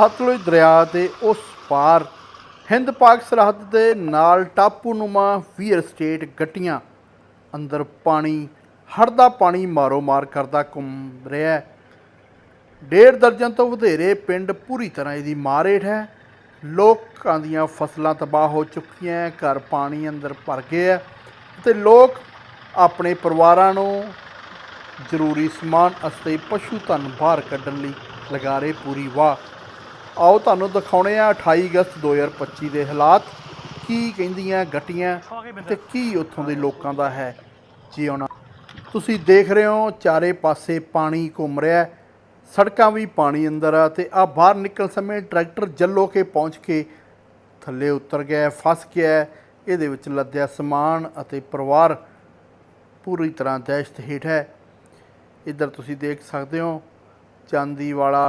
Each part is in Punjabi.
ਸਤਲੁਜ ਦਰਿਆ ਦੇ ਉਸ ਪਾਰ ਹਿੰਦ ਪਾਕ ਸਰਹੱਦ ਦੇ ਨਾਲ ਟਾਪੂਨੁਮਾ ਵੀਰ ਸਟੇਟ ਗੱਟੀਆਂ ਅੰਦਰ ਪਾਣੀ ਹੜ੍ਹ ਦਾ ਪਾਣੀ ਮਾਰੋ ਮਾਰ ਕਰਦਾ ਘੁੰਮ ਰਿਹਾ ਹੈ। ਡੇਢ ਦਰਜਨ ਤੋਂ ਵਧੇਰੇ ਪਿੰਡ ਪੂਰੀ ਤਰ੍ਹਾਂ ਇਹਦੀ ਮਾਰ ਹੇਠ ਹੈ। ਲੋਕਾਂ ਦੀਆਂ ਫਸਲਾਂ ਤਬਾਹ ਹੋ ਚੁੱਕੀਆਂ ਘਰ ਪਾਣੀ ਅੰਦਰ ਭਰ ਗਏ ਹੈ ਤੇ ਲੋਕ ਆਪਣੇ ਪਰਿਵਾਰਾਂ ਨੂੰ ਜ਼ਰੂਰੀ ਸਮਾਨ ਅਤੇ ਪਸ਼ੂ ਧਨ ਬਾਹਰ ਕੱਢਣ ਲਈ ਲਗਾ ਰਹੇ ਪੂਰੀ ਵਾਹ। ਆਓ ਤੁਹਾਨੂੰ ਦਿਖਾਉਣੇ ਆ 28 ਅਗਸਤ 2025 ਦੇ ਹਾਲਾਤ, ਕੀ ਕਹਿੰਦੀਆਂ ਗੱਟੀਆਂ ਤੇ ਕੀ ਉੱਥੋਂ ਦੇ ਲੋਕਾਂ ਦਾ ਹੈ ਜਿਉਣਾ ਤੁਸੀਂ ਦੇਖ ਰਹੇ ਹੋ, ਚਾਰੇ ਪਾਸੇ ਪਾਣੀ ਘੁੰਮ ਰਿਹਾ ਹੈ, ਸੜਕਾਂ ਵੀ ਪਾਣੀ ਅੰਦਰ ਆ ਤੇ ਆ ਬਾਹਰ ਨਿਕਲ ਸਮੇਂ ਟਰੈਕਟਰ ਜੱਲੋ ਕੇ ਪਹੁੰਚ ਕੇ ਥੱਲੇ ਉਤਰ ਗਿਆ ਫਸ ਗਿਆ ਇਹਦੇ ਵਿੱਚ ਲੱਦਿਆ ਸਮਾਨ ਅਤੇ ਪਰਿਵਾਰ ਪੂਰੀ ਤਰ੍ਹਾਂ ਦਹਿਸ਼ਤ ਹੇਠ ਹੈ। ਇੱਧਰ ਤੁਸੀਂ ਦੇਖ ਸਕਦੇ ਹੋ ਚਾਂਦੀ ਵਾਲਾ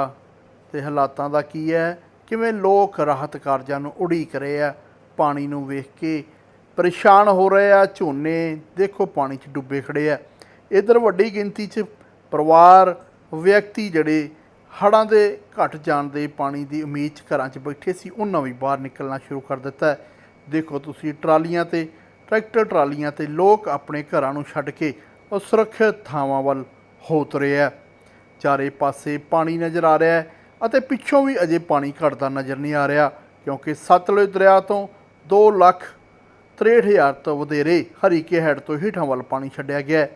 ਤੇ ਹਾਲਾਤਾਂ ਦਾ ਕੀ ਹੈ? ਕਿਵੇਂ ਲੋਕ ਰਾਹਤ ਕਾਰਜਾਂ ਨੂੰ ਉਡੀਕ ਰਹੇ ਆ? ਪਾਣੀ ਨੂੰ ਵੇਖ ਕੇ ਪਰੇਸ਼ਾਨ ਹੋ ਰਹੇ ਆ, ਝੋਨੇ ਦੇਖੋ ਪਾਣੀ 'ਚ ਡੁੱਬੇ ਖੜੇ ਆ। ਇੱਧਰ ਵੱਡੀ ਗਿਣਤੀ 'ਚ ਪਰਿਵਾਰ, ਵਿਅਕਤੀ ਜਿਹੜੇ ਹੜ੍ਹਾਂ ਦੇ ਘਟ ਜਾਣ ਦੇ ਪਾਣੀ ਦੀ ਉਮੀਦ 'ਚ ਘਰਾਂ 'ਚ ਬੈਠੇ ਸੀ, ਉਹਨਾਂ ਵੀ ਬਾਹਰ ਨਿਕਲਣਾ ਸ਼ੁਰੂ ਕਰ ਦਿੱਤਾ ਦੇਖੋ ਤੁਸੀਂ ਟਰਾਲੀਆਂ ਤੇ, ਟਰੈਕਟਰ ਟਰਾਲੀਆਂ ਤੇ ਲੋਕ ਆਪਣੇ ਘਰਾਂ ਨੂੰ ਛੱਡ ਕੇ ਉਹ ਸੁਰੱਖਿਅਤ ਥਾਵਾਂ ਵੱਲ ਹੋ ਤੁਰੇ ਚਾਰੇ ਪਾਸੇ ਪਾਣੀ ਨਜ਼ਰ ਆ ਰਿਹਾ ਹੈ। ਅਤੇ ਪਿੱਛੋਂ ਵੀ ਅਜੇ ਪਾਣੀ ਘਟਦਾ ਨਜ਼ਰ ਨਹੀਂ ਆ ਰਿਹਾ, ਕਿਉਂਕਿ ਸਤਲੁਜ ਦਰਿਆ ਤੋਂ 2 ਲੱਖ 63000 ਤੋਂ ਵਧੇਰੇ ਹਰੀਕੇ ਹੈਡ ਤੋਂ ਹੇਠਾਂ ਵੱਲ ਪਾਣੀ ਛੱਡਿਆ ਗਿਆ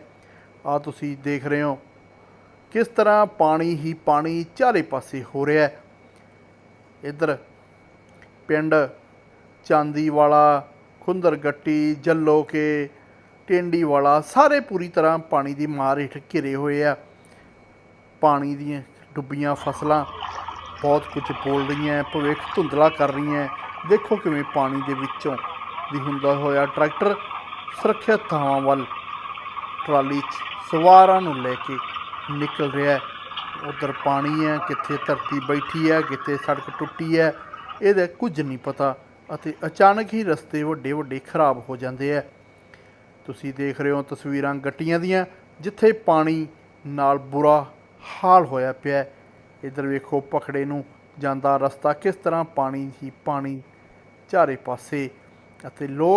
ਆ ਤੁਸੀਂ ਦੇਖ ਰਹੇ ਹੋ ਕਿਸ ਤਰ੍ਹਾਂ ਪਾਣੀ ਹੀ ਪਾਣੀ ਚਾਰੇ ਪਾਸੇ ਹੋ ਰਿਹਾ ਹੈ। ਇੱਧਰ ਪਿੰਡ ਚਾਂਦੀ ਵਾਲਾ ਖੁੰਦਰ ਗੱਟੀ ਜੱਲੋ ਕੇ ਟੇਂਡੀ ਵਾਲਾ ਸਾਰੇ ਪੂਰੀ ਤਰ੍ਹਾਂ ਪਾਣੀ ਦੀ ਮਾਰ ਹੇਠ ਘਿਰੇ ਹੋਏ ਆ। ਪਾਣੀ ਦੀਆਂ ਡੁੱਬੀਆਂ ਫਸਲਾਂ ਬਹੁਤ ਕੁਝ ਬੋਲ ਰਹੀਆਂ ਭਵਿੱਖ ਧੁੰਦਲਾ ਕਰ ਰਹੀਆਂ ਦੇਖੋ ਕਿਵੇਂ ਪਾਣੀ ਦੇ ਵਿੱਚੋਂ ਦੀ ਹੁੰਦਾ ਹੋਇਆ ਟਰੈਕਟਰ ਸੁਰੱਖਿਅਤ ਥਾਵਾਂ ਵੱਲ ਟਰਾਲੀ 'ਚ ਸਵਾਰਾਂ ਨੂੰ ਲੈ ਕੇ ਨਿਕਲ ਰਿਹਾ ਹੈ ਉਧਰ ਪਾਣੀ ਹੈ ਕਿੱਥੇ ਧਰਤੀ ਬੈਠੀ ਹੈ ਕਿੱਥੇ ਸੜਕ ਟੁੱਟੀ ਹੈ ਇਹਦਾ ਕੁਝ ਨਹੀਂ ਪਤਾ ਅਤੇ ਅਚਾਨਕ ਹੀ ਰਸਤੇ ਵੱਡੇ ਵੱਡੇ ਖਰਾਬ ਹੋ ਜਾਂਦੇ ਹੈ ਤੁਸੀਂ ਦੇਖ ਰਹੇ ਹੋ ਤਸਵੀਰਾਂ ਗੱਟੀਆਂ ਦੀਆਂ, ਜਿੱਥੇ ਪਾਣੀ ਨਾਲ ਬੁਰਾ ਹਾਲ ਹੋਇਆ ਪਿਆ ਇੱਧਰ ਵੇਖੋ ਪਖੜੇ ਨੂੰ ਜਾਂਦਾ ਰਸਤਾ, ਕਿਸ ਤਰ੍ਹਾਂ ਪਾਣੀ ਹੀ ਪਾਣੀ ਚਾਰੇ ਪਾਸੇ। ਅਤੇ ਲੋਕ